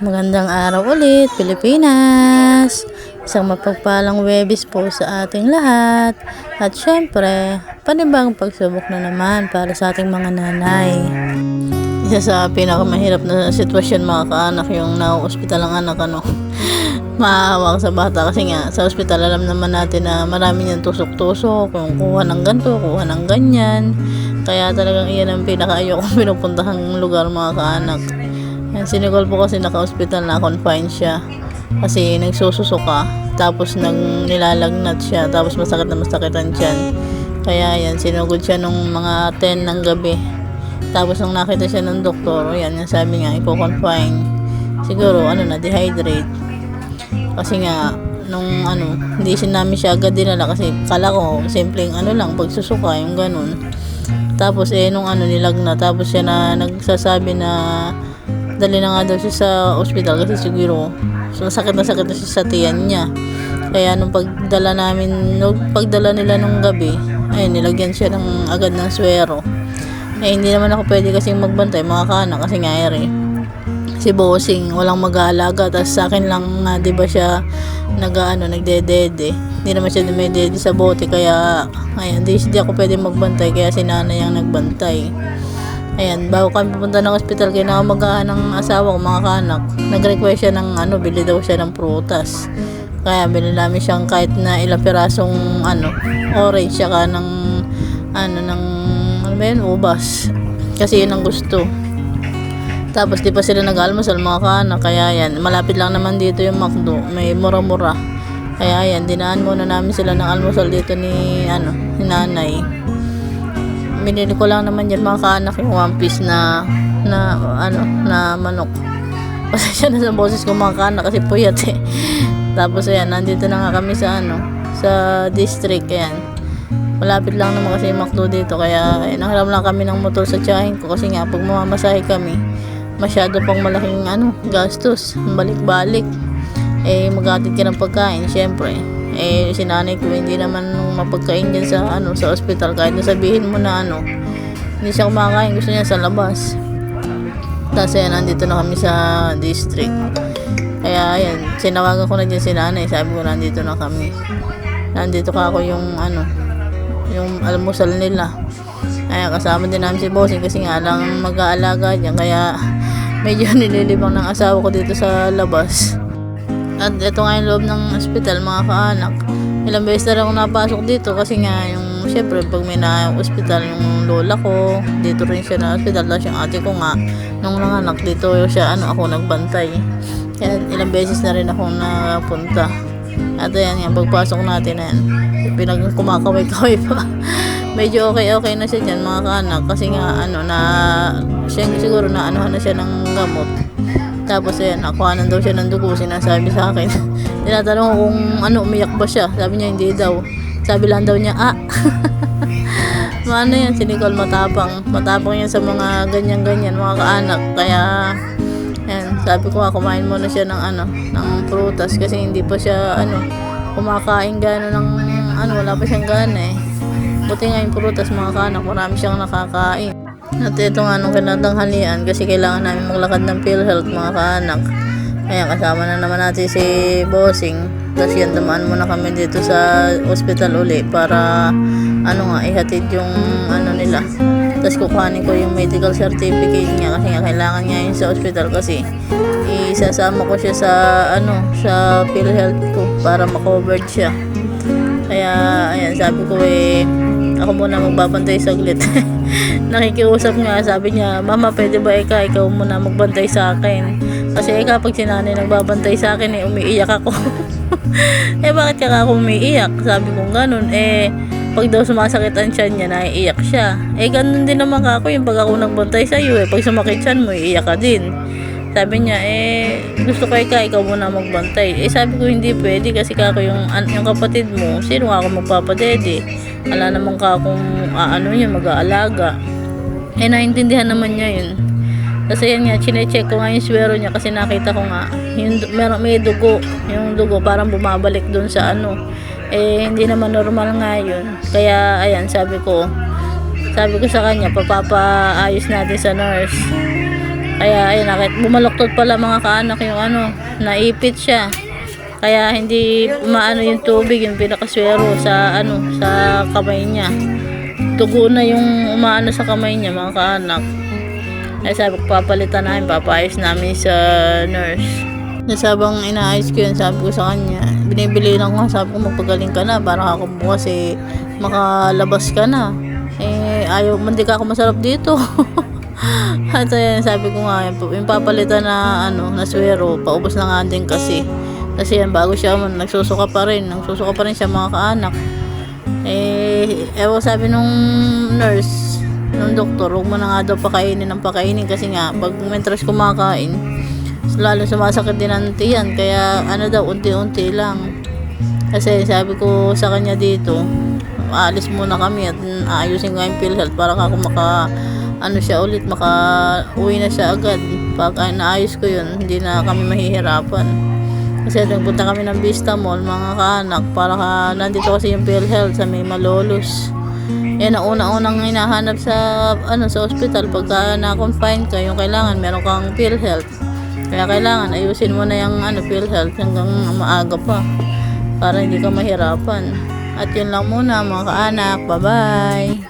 Magandang araw ulit, Pilipinas! Isang mapagpalang webis po sa ating lahat. At syempre, panibagong pagsubok na naman para sa ating mga nanay. Isa sa pinakamahirap na sitwasyon mga kaanak yung na-hospital ang anak ano. Maawa sa bata kasi nga sa ospital alam naman natin na marami niyang tusok-tusok, yung kuha ng ganito, kuha ng ganyan. Kaya talagang iyan ang pinaka-ayokong pinupuntahang lugar mga kaanak. Yan, sinigol po kasi naka-hospital na confined siya. Kasi nagsususo ka, tapos nang nilalagnat siya, tapos masakit na masakit ang tiyan. Kaya yan, sinugod siya nung mga 10 ng gabi. Tapos nung nakita siya ng doktor, yan, yung sabi nga, i-confine. Siguro, ano na, dehydrate. Kasi nga, nung ano, hindi siya siya agad dinala kasi kala ko, simpleng ano lang, pagsusuka, yung ganun. Tapos eh, nung ano, nilagna, tapos siya na nagsasabi na dali na nga daw siya sa ospital kasi siguro so, sakit na sakit na siya sa tiyan niya. Kaya nung pagdala namin, nung pagdala nila nung gabi, ay nilagyan siya ng agad ng swero. Eh hindi naman ako pwede kasing magbantay mga kana kasi nga ere. Si Bossing, walang mag-aalaga. Tapos sa akin lang nga, di ba siya nag, ano, nagdedede. Hindi naman siya dumedede sa bote. Kaya, ayan, di, di ako pwede magbantay. Kaya si nanay ang nagbantay. Ayan, bago kami pupunta ng ospital, kinakamagaan ng asawa ko, mga kanak. Nag-request siya ng ano, bili daw siya ng prutas. Kaya bili namin siyang kahit na ilang pirasong ano, orange, saka ng ano, ng, ano ba yun, ubas. Kasi yun ang gusto. Tapos di pa sila nag-almusal mga kanak, kaya yan, malapit lang naman dito yung McDo, may mura-mura. Kaya yan, dinaan muna namin sila ng almusal dito ni, ano, ni nanay binili ko lang naman yan mga kaanak yung one piece na na ano na manok. Pasensya na sa boses ko mga kaanak kasi puyat eh. Tapos ayan nandito na nga kami sa ano sa district ayan. Malapit lang naman kasi yung McDo dito kaya ayan, nanghiram lang kami ng motor sa tiyahin ko kasi nga pag mamamasahe kami masyado pang malaking ano gastos balik-balik. Eh maghatid ka ng pagkain syempre eh sinanay ko hindi naman mapagkain dyan sa ano sa ospital. Kahit na sabihin mo na ano hindi siya kumakain. Gusto niya sa labas. Tapos ayan nandito na kami sa district. Kaya ayan sinawagan ko na dyan si nanay. Sabi ko nandito na kami. Nandito ka ako yung ano yung almusal nila. Kaya kasama din namin si Bossing kasi nga lang mag-aalaga dyan. Kaya medyo nililibang ng asawa ko dito sa labas at ito nga yung loob ng ospital, mga kaanak. Ilang beses na rin ako napasok dito kasi nga yung, syempre, pag may na ospital, yung lola ko, dito rin siya na ospital. Tapos yung ate ko nga, nung nanganak dito siya, ano, ako nagbantay. Kaya ilang beses na rin ako napunta. At ayan nga, pagpasok natin, ayan, pinag kumakaway-kaway pa. Medyo okay-okay na siya dyan, mga kaanak. Kasi nga, ano, na, siya siguro na anuhan na siya ng gamot. Tapos ayan, nakuhanan daw siya ng dugo, sinasabi sa akin. Tinatanong ko kung ano, umiyak ba siya. Sabi niya, hindi daw. Sabi lang daw niya, ah. Maano yan, si Nicole matapang. Matapang yan sa mga ganyan-ganyan, mga kaanak. Kaya, yan, sabi ko nga, kumain muna siya ng ano, ng prutas kasi hindi pa siya, ano, kumakain gano'n ng, ano, wala pa siyang gana eh. Buti nga yung prutas, mga kaanak, marami siyang nakakain. At ito nga nung kinatanghalian kasi kailangan namin maglakad ng PhilHealth mga kaanak. Kaya kasama na naman natin si Bossing. Tapos yan, dumaan muna kami dito sa hospital uli para ano nga, ihatid yung ano nila. Tapos kukuhanin ko yung medical certificate niya kasi nga kailangan niya yun sa hospital kasi isasama ko siya sa ano, sa PhilHealth ko para makovered siya. Kaya, ayan, sabi ko eh, ako muna magbabantay saglit. Nakikiusap nga, sabi niya, Mama, pwede ba ikaw, ikaw muna magbantay sa akin? Kasi ikaw, pag sinanay nagbabantay sa akin, eh, umiiyak ako. eh, bakit ka ako umiiyak? Sabi ko ganun, eh, pag daw sumasakit ang tiyan niya, naiiyak siya. Eh, ganun din naman ako, yung pag ako nagbantay sa iyo, eh, pag sumakit tiyan mo, iiyak ka din. Sabi niya, eh, gusto ko ikaw, ikaw muna magbantay. Eh, sabi ko, hindi pwede kasi kako yung, yung kapatid mo, sino ako magpapadede? Wala naman ka kung ano yun, mag-aalaga. Eh, naintindihan naman niya yun. Kasi yan nga, chinecheck ko nga yung swero niya kasi nakita ko nga, yung, meron, may dugo. Yung dugo parang bumabalik dun sa ano. Eh, hindi naman normal nga yun. Kaya, ayan, sabi ko, sabi ko sa kanya, papapaayos natin sa nurse. Kaya ayun, nakit, bumaloktot pala mga kaanak yung ano, naipit siya. Kaya hindi maano yung tubig, yung pinakaswero sa ano, sa kamay niya. Tugo na yung umaano sa kamay niya mga kaanak. Ay sabi ko, papalitan namin, papayos namin sa nurse. Nasabang inaayos ko yun, sabi ko sa kanya, binibili lang ko, sabi ko magpagaling ka na, para ako bukas eh, makalabas ka na. Eh, ayaw, hindi ka ako masarap dito. At ayun, sabi ko nga, yung papalitan na, ano, na swero, paubos na nga din kasi. Kasi yan, bago siya, nagsusuka pa rin, nagsusuka pa rin siya mga kaanak. Eh, ewan sabi nung nurse, nung doktor, huwag mo na nga daw pakainin ng pakainin kasi nga, pag mentras kumakain, lalo sumasakit din ang tiyan, kaya ano daw, unti-unti lang. Kasi sabi ko sa kanya dito, aalis muna kami at aayusin ko yung PhilHealth para ako maka ano siya ulit, maka uwi na siya agad. Pag ay, naayos ko yun, hindi na kami mahihirapan. Kasi nagpunta kami ng Vista Mall, mga kaanak, para ka, nandito kasi yung PhilHealth sa may malolos. Yan ang una-unang hinahanap sa ano sa ospital pagka na-confine ka, yung kailangan meron kang PhilHealth. Kaya kailangan ayusin mo na yung ano PhilHealth hanggang maaga pa para hindi ka mahirapan. At yun lang muna mga kaanak. Bye-bye!